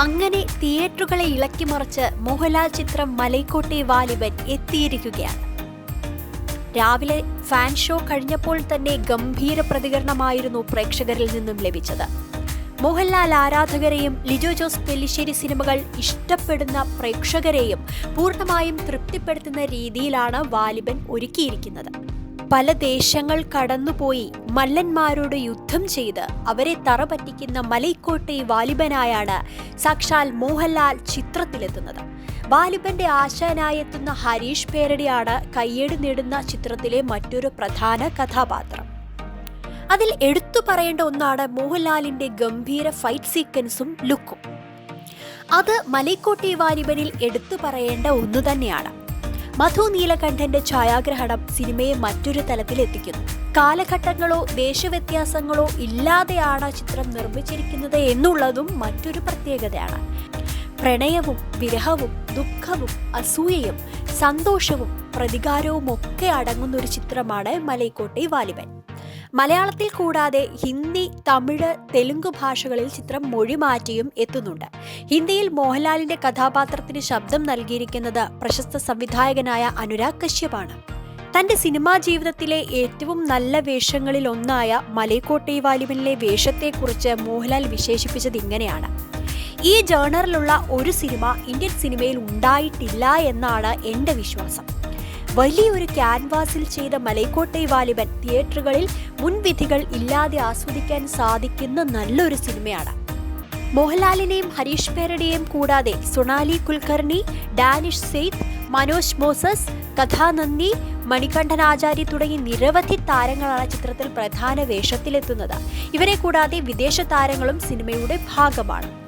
അങ്ങനെ തിയേറ്ററുകളെ ഇളക്കിമറിച്ച് മോഹൻലാൽ ചിത്രം മലൈക്കോട്ടെ വാലിബൻ എത്തിയിരിക്കുകയാണ്. രാവിലെ ഫാൻ ഷോ കഴിഞ്ഞപ്പോൾ തന്നെ ഗംഭീര പ്രതികരണമായിരുന്നു പ്രേക്ഷകരിൽ നിന്നും ലഭിച്ചത്. മോഹൻലാൽ ആരാധകരെയും ലിജോ ജോസ് പെല്ലിശ്ശേരി സിനിമകൾ ഇഷ്ടപ്പെടുന്ന പ്രേക്ഷകരെയും പൂർണമായും തൃപ്തിപ്പെടുത്തുന്ന രീതിയിലാണ് വാലിബൻ ഒരുക്കിയിരിക്കുന്നത്. പല ദേശങ്ങൾ കടന്നുപോയി മല്ലന്മാരോട് യുദ്ധം ചെയ്ത് അവരെ തറപറ്റിക്കുന്ന മലൈക്കോട്ടെ വാലിബനായാണ് സാക്ഷാൽ മോഹൻലാൽ ചിത്രത്തിലെത്തുന്നത്. വാലിബന്റെ ആശാനായെത്തുന്ന ഹരീഷ് പേരടിയാണ് കയ്യേട് നേടുന്ന ചിത്രത്തിലെ മറ്റൊരു പ്രധാന കഥാപാത്രം. അതിൽ എടുത്തു പറയേണ്ട ഒന്നാണ് മോഹൻലാലിന്റെ ഗംഭീര ഫൈറ്റ് സീക്വൻസും ലുക്കും അത് മലൈക്കോട്ടെ വാലിബനിൽ എടുത്തു പറയേണ്ട ഒന്നു തന്നെയാണ്. മധു നീലകണ്ഠന്റെ ഛായാഗ്രഹണം സിനിമയെ മറ്റൊരു തലത്തിലെത്തിക്കുന്നു കാലഘട്ടങ്ങളോ ദേശവ്യത്യാസങ്ങളോ ഇല്ലാതെയാണ് ചിത്രം നിർമ്മിച്ചിരിക്കുന്നത് എന്നുള്ളതും മറ്റൊരു പ്രത്യേകതയാണ്. പ്രണയവും വിരഹവും ദുഃഖവും അസൂയയും സന്തോഷവും പ്രതികാരവും ഒക്കെ അടങ്ങുന്ന ഒരു ചിത്രമാണ് മലൈക്കോട്ടെ വാലിബൻ. മലയാളത്തിൽ കൂടാതെ ഹിന്ദി തമിഴ് തെലുങ്ക് ഭാഷകളിൽ ചിത്രം മൊഴി മാറ്റിയും എത്തുന്നുണ്ട്. ഹിന്ദിയിൽ മോഹൻലാലിന്റെ കഥാപാത്രത്തിന് ശബ്ദം നൽകിയിരിക്കുന്നത് പ്രശസ്ത സംവിധായകനായ അനുരാഗ് കശ്യപാണ് തന്റെ സിനിമാ ജീവിതത്തിലെ ഏറ്റവും നല്ല വേഷങ്ങളിൽ ഒന്നായ മലൈക്കോട്ടെ വാലിബനിലെ വേഷത്തെക്കുറിച്ച് മോഹൻലാൽ വിശേഷിപ്പിച്ചത് ഇങ്ങനെയാണ്. ഈ ജേണറിലുള്ള ഒരു സിനിമ ഇന്ത്യൻ സിനിമയിൽ ഉണ്ടായിട്ടില്ല എന്നാണ് എന്റെ വിശ്വാസം. വലിയൊരു ക്യാൻവാസിൽ ചെയ്ത മലൈക്കോട്ടെ വാലിബൻ തിയേറ്ററുകളിൽ മുൻവിധികൾ ഇല്ലാതെ ആസ്വദിക്കാൻ സാധിക്കുന്ന നല്ലൊരു സിനിമയാണ്. മോഹൻലാലിനെയും ഹരീഷ് പേരടിയെയും കൂടാതെ സൊണാലി കുൽക്കർണി ഡാനിഷ് സെയ്ത്ത് മനോജ് മോസസ് കഥാനന്ദി മണികണ്ഠൻ ആചാര്യ തുടങ്ങി നിരവധി താരങ്ങളാണ് ചിത്രത്തിൽ പ്രധാന വേഷത്തിലെത്തുന്നത്. ഇവരെ കൂടാതെ വിദേശ താരങ്ങളും സിനിമയുടെ ഭാഗമാണ്.